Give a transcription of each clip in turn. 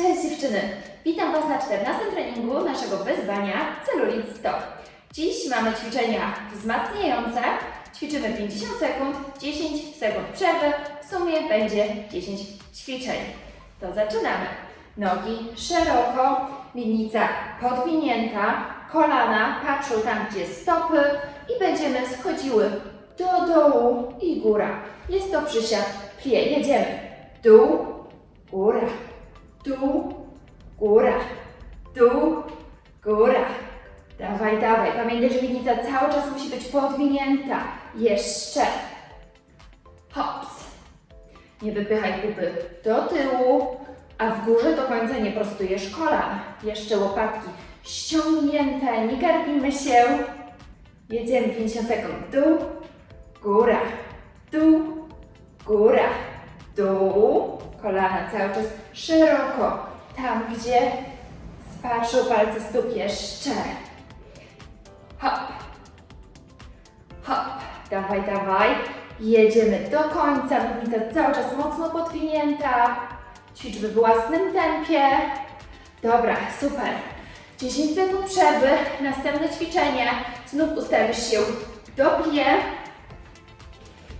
Cześć dziewczyny! Witam Was na 14 treningu naszego wyzwania Celulit 100. Dziś mamy ćwiczenia wzmacniające. Ćwiczymy 50 sekund, 10 sekund przerwy. W sumie będzie 10 ćwiczeń. To zaczynamy. Nogi szeroko, miednica podwinięta, kolana patrzą tam, gdzie stopy i będziemy schodziły do dołu i góra. Jest to przysiad plie. Jedziemy. Dół, góra, dół, góra, dół, góra. Dawaj, dawaj. Pamiętaj, że miednica cały czas musi być podwinięta. Jeszcze. Hops. Nie wypychaj pupy do tyłu, a w górze do końca nie prostujesz kolan. Jeszcze łopatki ściągnięte, nie garbimy się. Jedziemy 50 sekund. Dół, góra, dół, góra, dół. Kolana cały czas szeroko. Tam, gdzie spatrzą palce stóp jeszcze. Hop, hop. Dawaj, dawaj. Jedziemy do końca. Miednica cały czas mocno podwinięta. Ćwicz we własnym tempie. Dobra, super. 10 sekund przerwy. Następne ćwiczenie. Znów ustawisz się do plie.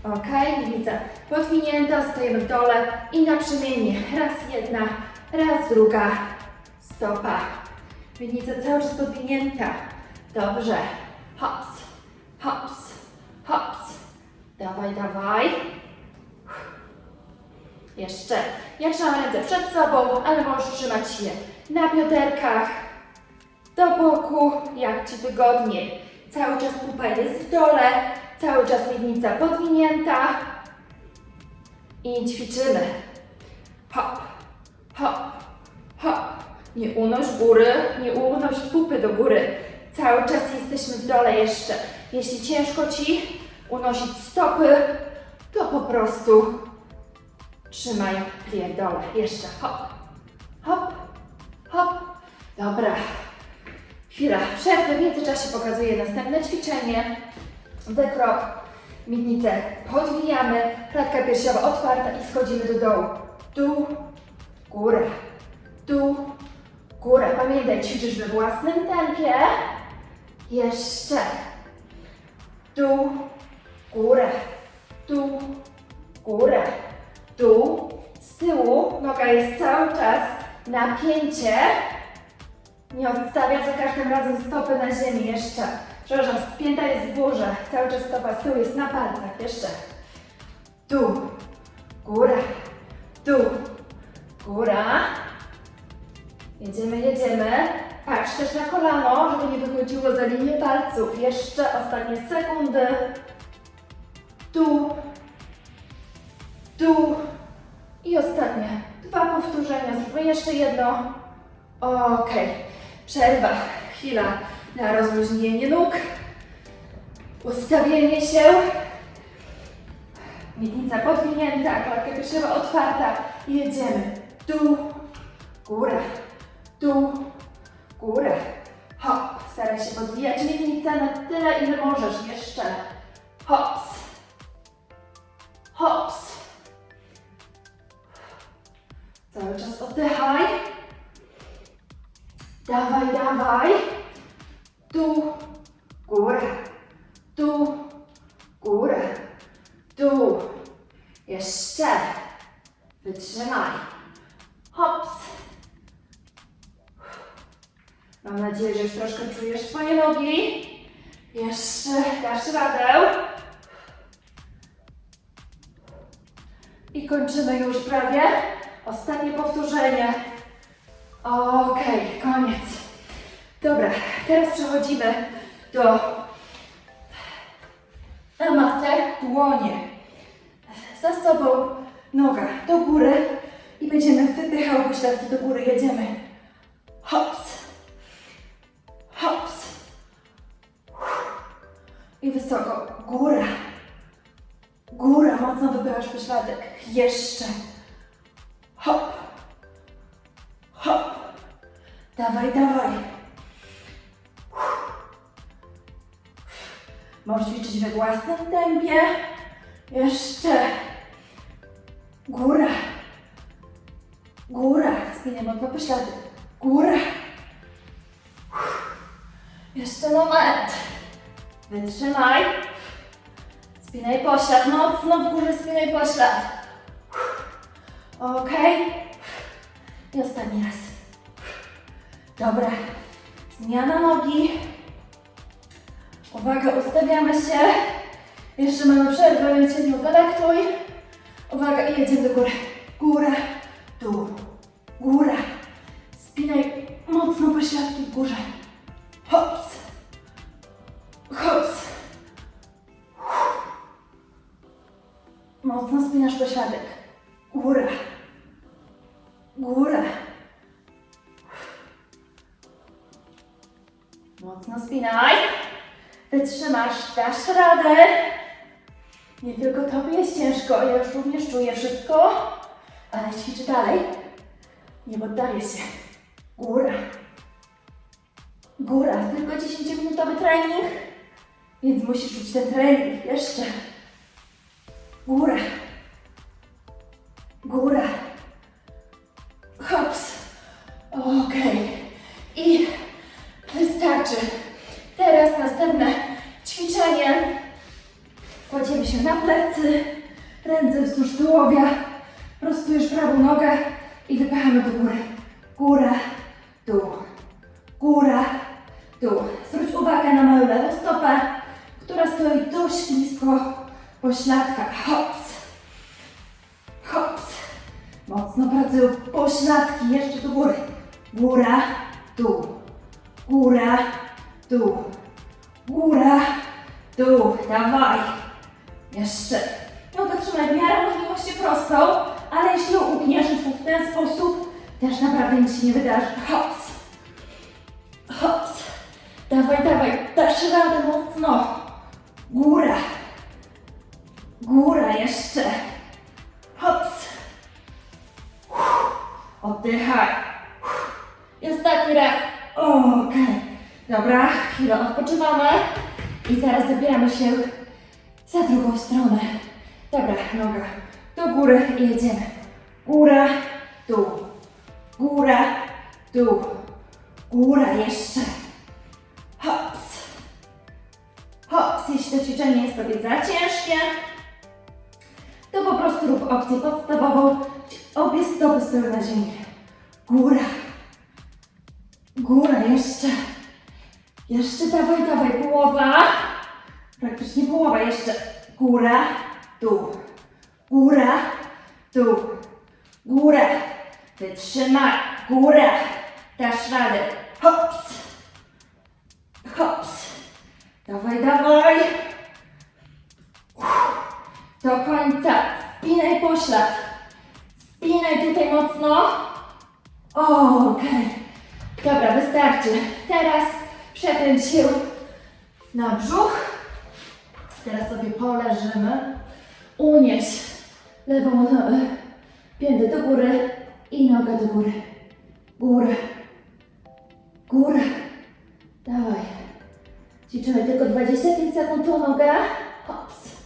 Ok, miednica podwinięta, stajemy w dole i naprzemiennie. Raz jedna, raz druga stopa. Miednica cały czas podwinięta. Dobrze. Hops, hops, hops. Dawaj, dawaj. Jeszcze. Ja trzymam ręce przed sobą, ale możesz trzymać je na bioderkach, do boku, jak Ci wygodniej. Cały czas pupa jest w dole, cały czas miednica podwinięta. I ćwiczymy. Hop, hop, hop. Nie unoś góry, nie unoś pupy do góry. Cały czas jesteśmy w dole jeszcze. Jeśli ciężko Ci unosić stopy, to po prostu trzymaj plie w dole. Jeszcze hop, hop, hop. Dobra. Chwila przerwy. W międzyczasie pokazuję następne ćwiczenie. Wykrok. Miednicę podwijamy. Klatka piersiowa otwarta i schodzimy do dołu. Dół, góra, dół, góra. Pamiętaj, ćwiczysz we własnym tempie. Jeszcze. Dół, góra, dół, góra, dół. Z tyłu noga jest cały czas napięcie. Nie odstawiać za każdym razem stopy na ziemi. Jeszcze. Przepraszam, spięta jest w górze. Cały czas stopa z tyłu jest na palcach. Jeszcze. Dół, góra, dół, góra. Jedziemy, jedziemy. Patrz też na kolano, żeby nie wychodziło za linię palców. Jeszcze ostatnie sekundy. Dół, dół. I ostatnie. Dwa powtórzenia. Zróbmy jeszcze jedno. Okej. Przerwa. Chwila na rozluźnienie nóg. Ustawienie się. Miednica podwinięta, klatka piersiowa otwarta. Jedziemy. Dół, góra, dół, góra. Hop. Staraj się podwijać miednicę na tyle, ile możesz. Jeszcze. Hops. Hops. Mam nadzieję, że już troszkę czujesz swoje nogi. Jeszcze dasz radę. I kończymy już prawie. Ostatnie powtórzenie. Okej, koniec. Dobra, teraz przechodzimy do na matę, dłonie. Za sobą noga do góry i będziemy wypychały pośladki do góry. Jedziemy. Hops. Hops. I wysoko. Góra. Góra. Mocno wypychasz pośladek. Jeszcze. Hop. Hop. Dawaj, dawaj. Możesz ćwiczyć we własnym tempie. Jeszcze. Góra. Góra. spinę mocno poślady. Góra. Jeszcze moment. Wytrzymaj. Spinaj poślad, mocno w górze spinaj poślad. Ok. I ostatni raz. Dobra. Zmiana nogi. Uwaga, ustawiamy się. Jeszcze mamy przerwę, więc się nie ukonektuj. Uwaga, i jedziemy do góry. Góra, dół, góra. Spinaj mocno pośladki w górze. Hops. Hops. Mocno spinasz pośladek. Góra. Góra. Mocno spinaj. Wytrzymasz, dasz radę. Nie tylko tobie jest ciężko, ja już również czuję wszystko, ale ćwiczę dalej. Nie poddaję się. Góra. Góra, tylko 10-minutowy trening, więc musisz czuć ten trening jeszcze. Góra. Góra. Hops. Okej. I wystarczy. Teraz następne ćwiczenie. Kładziemy się na plecy, ręce wzdłuż tułowia, prostujesz prawą nogę i wypychamy do góry. Góra, dół, góra, dół. Zwróć uwagę na moją lewą stopę, która stoi dość blisko pośladka. Hops, hops. Mocno pracują pośladki, jeszcze do góry. Góra, dół, góra, dół, góra, dół. Dawaj. Jeszcze. Nogę trzymaj w miarę możliwości prostą, ale jeśli ją ugniesz w ten sposób, też naprawdę nic się nie wydarzy. Hops. Hops. Dawaj, dawaj. Dasz radę mocno. Góra. Góra jeszcze. Hops. Oddychaj. I ostatni raz. Okej. Dobra, chwilę odpoczywamy i zaraz zabieramy się za drugą stronę. Dobra, noga do góry i jedziemy. Góra, dół, góra, dół, góra jeszcze. Hops. Hops, jeśli to ćwiczenie jest Tobie za ciężkie, to po prostu rób opcję podstawową, gdzie obie stopy stoją na ziemi. Góra, góra jeszcze. Jeszcze dawaj, dawaj, połowa. Praktycznie połowa jeszcze. Góra, dół. Góra, dół. Góra. Wytrzymaj. Góra. Dasz radę. Hops. Hops. Dawaj, dawaj. Do końca. Spinaj poślad. Spinaj tutaj mocno. Okej. Dobra, wystarczy. Teraz przekręć się na brzuch. Teraz sobie poleżymy. Unieś lewą nogę, piętę do góry i nogę do góry. Góra. Góra. Dawaj. Ćwiczymy tylko 25 sekund tą nogę. Hops.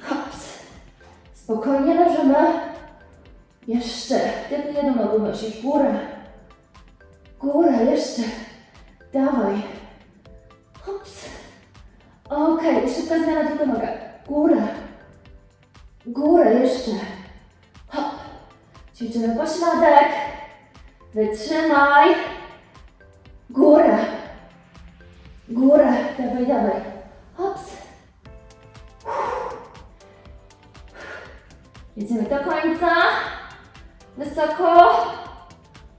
Hops. Spokojnie leżymy. Jeszcze. Tylko jedną nogą nosisz. Góra. Góra, jeszcze. Dawaj. Hops. Okej, szybka zmiana tylko noga. Góra. Góra jeszcze. Hop. Ćwiczymy pośladek. Wytrzymaj. Góra. Góra. Dawaj, dawaj. Hops. Jedziemy do końca. Wysoko.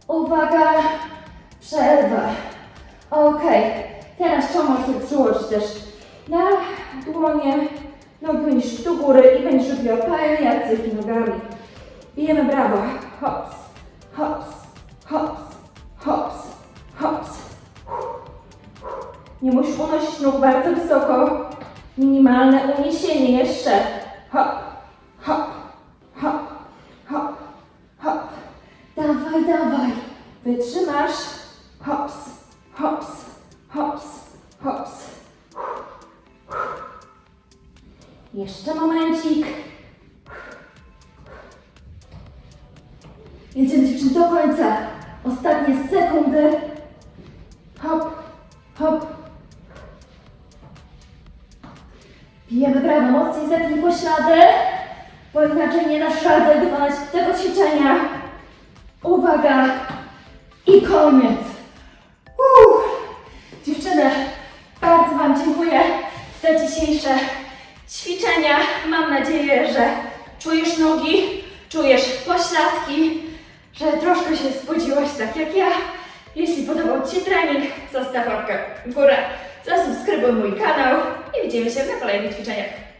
Uwaga. Przerwa. Okej. Teraz możesz sobie przyłożyć też na dłonie. Będziesz do góry i będziesz robiła pajacyki nogami. Bijemy brawo. Hops, hops, hops, hops, hops. Nie musisz unosić nóg bardzo wysoko. Minimalne uniesienie jeszcze. Hop, Ostatnie sekundy. Hop, hop. Bijemy brawo, mocniej zepnij poślady, bo inaczej nie dasz rady wykonać tego ćwiczenia. Uwaga i koniec. Uff. Dziewczyny, bardzo Wam dziękuję za dzisiejsze ćwiczenia. Mam nadzieję, że czujesz nogi, czujesz pośladki, że troszkę się spodziłaś tak jak ja. Jeśli podobał Ci się trening, zostaw łapkę w górę, zasubskrybuj mój kanał i widzimy się na kolejnych ćwiczeniach.